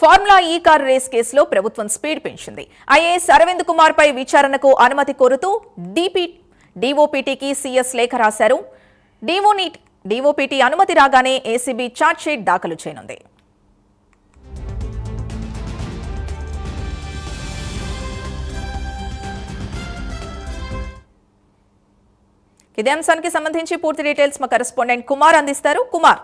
Formula E car race కేసులో ప్రభుత్వం speed పెంచింది. ఐఏఎస్ అరవింద్ కుమార్ పై విచారణకు అనుమతి కోరుతూ డిపి డిఓపిటికి సీఎస్ లేఖ రాశారు. డిఓని డిఓపిటి అనుమతి రాగానే ఏసీబీ ఛార్జ్షీట్ దాఖలు చేయనుంది. ఇదే అంశానికి సంబంధించి పూర్తి డీటెయిల్స్ మా కరెస్పాండెంట్ కుమార్ అందిస్తారు. Kumar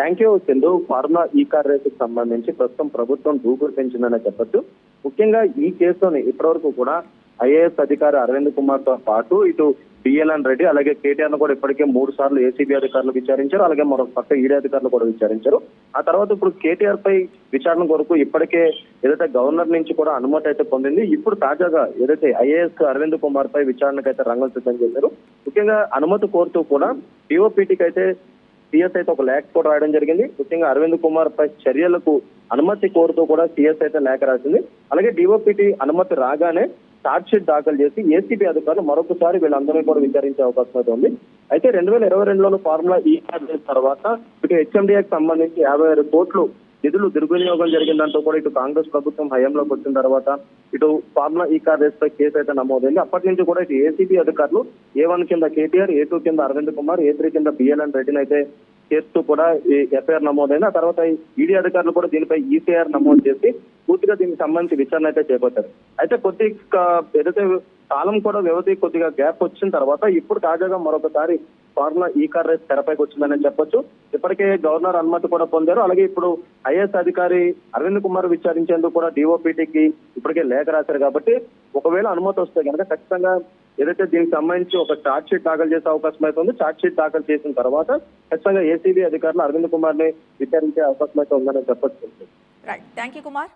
thank you Sindhu formula E car రేసుకు సంబంధించి ప్రస్తుతం ప్రభుత్వం దూకుడు పెంచిందనే చెప్పొచ్చు. ముఖ్యంగా ఈ కేసులోని ఇప్పటివరకు కూడా ఐఏఎస్ అధికారి అరవింద్ కుమార్తో పాటు ఇటు బిఎల్ఎన్ రెడ్డి అలాగే కేటీఆర్ను కూడా ఇప్పటికే మూడు సార్లు ఏసీబీ అధికారులు విచారించారు. అలాగే మరొక పక్క ఈడీ అధికారులు కూడా విచారించారు. ఆ తర్వాత ఇప్పుడు కేటీఆర్ పై విచారణ కొరకు ఇప్పటికే ఏదైతే గవర్నర్ నుంచి కూడా అనుమతి అయితే పొందింది ఇప్పుడు తాజాగా ఏదైతే ఐఏఎస్ అరవింద్ కుమార్ పై విచారణకు అయితే రంగం సిద్ధం చేశారు. ముఖ్యంగా అనుమతి కోరుతూ కూడా డిఓపిటికి అయితే సిఎస్ అయితే ఒక లేఖ కూడా రాయడం జరిగింది. ముఖ్యంగా అరవింద్ కుమార్ పై చర్యలకు అనుమతి కోరుతూ కూడా సిఎస్ అయితే లేఖ రాసింది. అలాగే డిఓపిటి అనుమతి రాగానే ఛార్జ్ షీట్ దాఖలు చేసి ఏసీబీ అధికారులు మరొకసారి వీళ్ళందరినీ కూడా విచారించే అవకాశం అయితే ఉంది. అయితే రెండు వేల ఇరవై రెండులో ఫార్ములా e ఈ తర్వాత ఇటు హెచ్ఎండిఏకి సంబంధించి యాభై ఆరు కోట్లు నిధులు దుర్వినియోగం జరిగిందంటూ కూడా ఇటు కాంగ్రెస్ ప్రభుత్వం హయాంలోకి వచ్చిన తర్వాత ఇటు ఫార్ములా ఈ కార్ రేస్ పై కేసు అయితే నమోదైంది. అప్పటి నుంచి కూడా ఇటు ఏసీబీ అధికారులు ఏ వన్ కింద కేటీఆర్ ఏ టూ కింద అరవింద్ కుమార్ ఏ త్రీ కింద బిఎల్ఎన్ రెడ్డిని అయితే చేస్తూ కూడా ఎఫ్ఐఆర్ నమోదైంది. ఆ తర్వాత ఈడీ అధికారులు కూడా దీనిపై ఈసీఆర్ నమోదు చేసి పూర్తిగా దీనికి సంబంధించి విచారణ అయితే చేపట్టారు. అయితే కొద్ది ఏదైతే కాలం కూడా వ్యవధి కొద్దిగా గ్యాప్ వచ్చిన తర్వాత ఇప్పుడు తాజాగా మరొకసారి ఫార్ములా ఈ కార్ రేస్ తెరపైకి వచ్చిందని చెప్పొచ్చు. ఇప్పటికే గవర్నర్ అనుమతి కూడా పొందారు. అలాగే ఇప్పుడు ఐఏఎస్ అధికారి అరవింద్ కుమార్ విచారించేందుకు కూడా డిఓపిటికి ఇప్పటికే లేఖ రాశారు కాబట్టి ఒకవేళ అనుమతి వస్తే కనుక ఖచ్చితంగా ఏదైతే దీనికి సంబంధించి ఒక చార్జ్ షీట్ దాఖలు చేసే అవకాశం అయితే ఉంది. చార్జ్ షీట్ దాఖలు చేసిన తర్వాత ఖచ్చితంగా ఏసీబీ అధికారులు అరవింద్ కుమార్ని విచారించే అవకాశం అయితే ఉందని చెప్పొచ్చు. Right thank you Kumar